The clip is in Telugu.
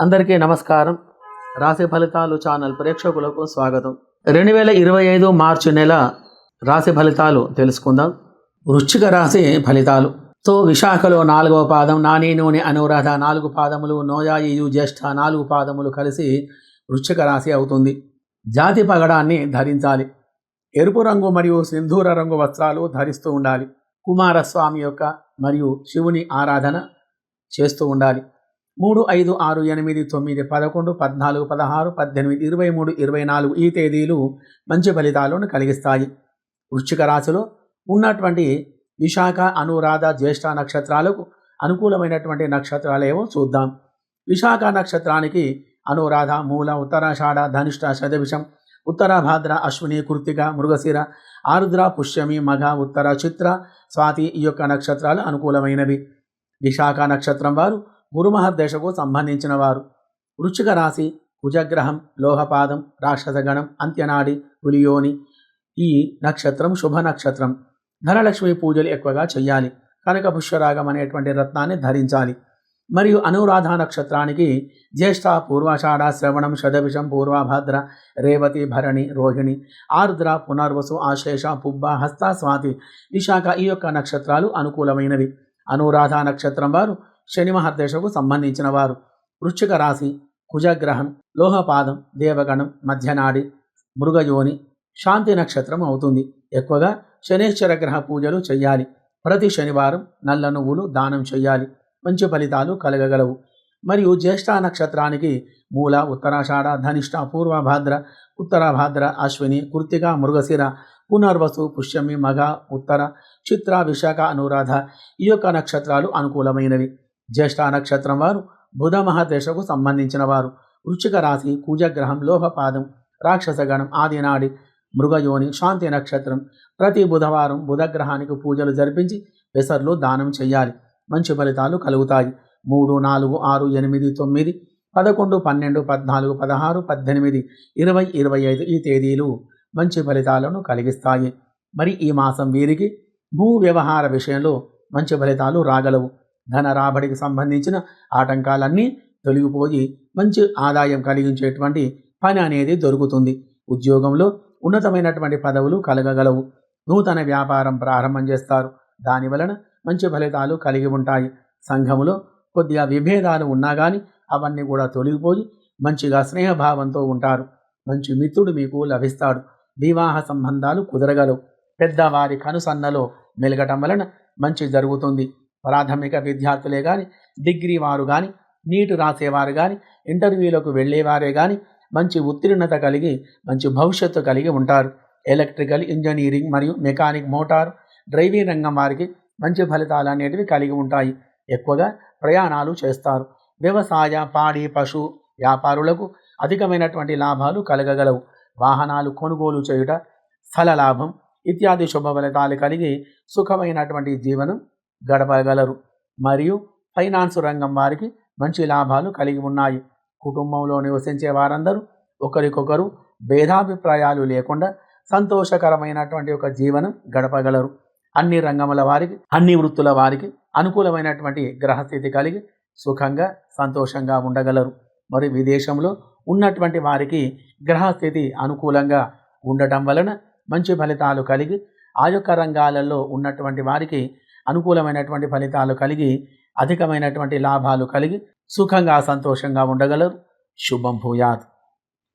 అందరికీ నమస్కారం. రాశి ఫలితాలు ఛానల్ ప్రేక్షకులకు స్వాగతం. రెండు వేల ఇరవై ఐదు మార్చి నెల రాశి ఫలితాలు తెలుసుకుందాం. వృశ్చిక రాశి ఫలితాలు. సో విశాఖలో నాలుగవ పాదం నాని నూనె అనురాధ నాలుగు పాదములు నోయాయియు జ్యేష్ఠ నాలుగు పాదములు కలిసి వృశ్చిక రాశి అవుతుంది. జాతి పగడాన్ని ధరించాలి. ఎరుపు రంగు మరియు సింధూర రంగు వస్త్రాలు ధరిస్తూ ఉండాలి. కుమారస్వామి యొక్క మరియు శివుని ఆరాధన చేస్తూ ఉండాలి. మూడు ఐదు ఆరు ఎనిమిది తొమ్మిది పదకొండు పద్నాలుగు పదహారు పద్దెనిమిది ఇరవై మూడు ఇరవై నాలుగు ఈ తేదీలు మంచి ఫలితాలను కలిగిస్తాయి. వృశ్చిక రాశిలో ఉన్నటువంటి విశాఖ అనురాధ జ్యేష్ఠ నక్షత్రాలకు అనుకూలమైనటువంటి నక్షత్రాలేవో చూద్దాం. విశాఖ నక్షత్రానికి అనురాధ మూల ఉత్తరాషాఢ ధనిష్ట శతభిషం ఉత్తరాభాద్ర అశ్విని కృతిక మృగశిర ఆరుద్ర పుష్యమి మఘ ఉత్తర చిత్ర స్వాతి ఈ యొక్క నక్షత్రాలు అనుకూలమైనవి. విశాఖ నక్షత్రం వారు గురుమహర్దశకు సంబంధించిన వారు. వృచ్చిక రాశి కుజగ్రహం లోహపాదం రాక్షసగణం అంత్యనాడి పులియోని ఈ నక్షత్రం శుభ నక్షత్రం. ధనలక్ష్మి పూజలు ఎక్కువగా చేయాలి కనక పుష్యరాగం అనేటువంటి రత్నాన్ని ధరించాలి. మరియు అనురాధ నక్షత్రానికి జ్యేష్ఠ పూర్వాషాఢ శ్రవణం శతభిషం పూర్వభద్ర రేవతి భరణి రోహిణి ఆర్ద్ర పునర్వసు ఆశ్లేష పుబ్బ హస్త స్వాతి విశాఖ ఈ యొక్క నక్షత్రాలు అనుకూలమైనవి. అనురాధ నక్షత్రం వారు శని మహర్దశకు సంబంధించిన వారు. వృశ్చిక రాశి కుజగ్రహం లోహపాదం దేవగణం మధ్యనాడి మృగయోని శాంతి నక్షత్రం అవుతుంది. ఎక్కువగా శనేశ్వర గ్రహ పూజలు చేయాలి ప్రతి శనివారం నల్ల నువ్వులు దానం చేయాలి మంచి ఫలితాలు కలగగలవు. మరియు జ్యేష్ఠ నక్షత్రానికి మూల ఉత్తరాషాఢ ధనిష్ట పూర్వభాద్ర ఉత్తరాభాద్ర అశ్విని కృత్తిక మృగశిర పునర్వసు పుష్యమి మగ ఉత్తర చిత్ర విశాఖ అనురాధ ఈ యొక్క నక్షత్రాలు అనుకూలమైనవి. జ్యేష్ఠ నక్షత్రం వారు బుధ మహాదశకు సంబంధించిన వారు వృచ్చిక రాశి కూజగ్రహం లోహపాదం రాక్షసగణం ఆదినాడి మృగయోని శాంతి నక్షత్రం. ప్రతి బుధవారం బుధగ్రహానికి పూజలు జరిపించి పెసర్లు దానం చేయాలి మంచి ఫలితాలు కలుగుతాయి. మూడు నాలుగు ఆరు ఎనిమిది తొమ్మిది పదకొండు పన్నెండు పద్నాలుగు పదహారు పద్దెనిమిది ఇరవై ఇరవై ఐదు ఈ తేదీలు మంచి ఫలితాలను కలిగిస్తాయి. మరి ఈ మాసం వీరికి భూ వ్యవహార విషయంలో మంచి ఫలితాలు రాగలవు. ధన రాబడికి సంబంధించిన ఆటంకాలన్నీ తొలగిపోయి మంచి ఆదాయం కలిగించేటువంటి పని అనేది దొరుకుతుంది. ఉద్యోగంలో ఉన్నతమైనటువంటి పదవులు కలగగలవు. నూతన వ్యాపారం ప్రారంభం చేస్తారు. దాని వలన మంచి ఫలితాలు కలిగి ఉంటాయి. సంఘములో కొద్దిగా విభేదాలు ఉన్నా కానీ అవన్నీ కూడా తొలగిపోయి మంచిగా స్నేహభావంతో ఉంటారు. మంచి మిత్రుడు మీకు లభిస్తాడు. వివాహ సంబంధాలు కుదరగలవు. పెద్దవారి కనుసన్నలో మెలగటం వలన మంచి జరుగుతుంది. ప్రాథమిక విద్యార్థులే కానీ డిగ్రీ వారు కానీ నీటు రాసేవారు కానీ ఇంటర్వ్యూలకు వెళ్ళేవారే కానీ మంచి ఉత్తీర్ణత కలిగి మంచి భవిష్యత్తు కలిగి ఉంటారు. ఎలక్ట్రికల్ ఇంజనీరింగ్ మరియు మెకానిక్ మోటార్ డ్రైవింగ్ రంగం వారికి మంచి ఫలితాలు అనేటివి కలిగి ఉంటాయి. ఎక్కువగా ప్రయాణాలు చేస్తారు. వ్యవసాయ పాడి పశు వ్యాపారులకు అధికమైనటువంటి లాభాలు కలగగలవు. వాహనాలు కొనుగోలు చేయుట స్థల లాభం ఇత్యాది శుభ ఫలితాలు కలిగి సుఖమైనటువంటి జీవనం గడపగలరు. మరియు ఫైనాన్స్ రంగం వారికి మంచి లాభాలు కలిగి ఉన్నాయి. కుటుంబంలో నివసించే వారందరూ ఒకరికొకరు భేదాభిప్రాయాలు లేకుండా సంతోషకరమైనటువంటి ఒక జీవనం గడపగలరు. అన్ని రంగముల వారికి అన్ని వృత్తుల వారికి అనుకూలమైనటువంటి గ్రహస్థితి కలిగి సుఖంగా సంతోషంగా ఉండగలరు. మరి విదేశంలో ఉన్నటువంటి వారికి గ్రహస్థితి అనుకూలంగా ఉండటం వలన మంచి ఫలితాలు కలిగి ఆ యొక్క రంగాలలో ఉన్నటువంటి వారికి అనుకూలమైనటువంటి ఫలితాలు కలిగి అధికమైనటువంటి లాభాలు కలిగి సుఖంగా సంతోషంగా ఉండగలరు. శుభం భూయాత్.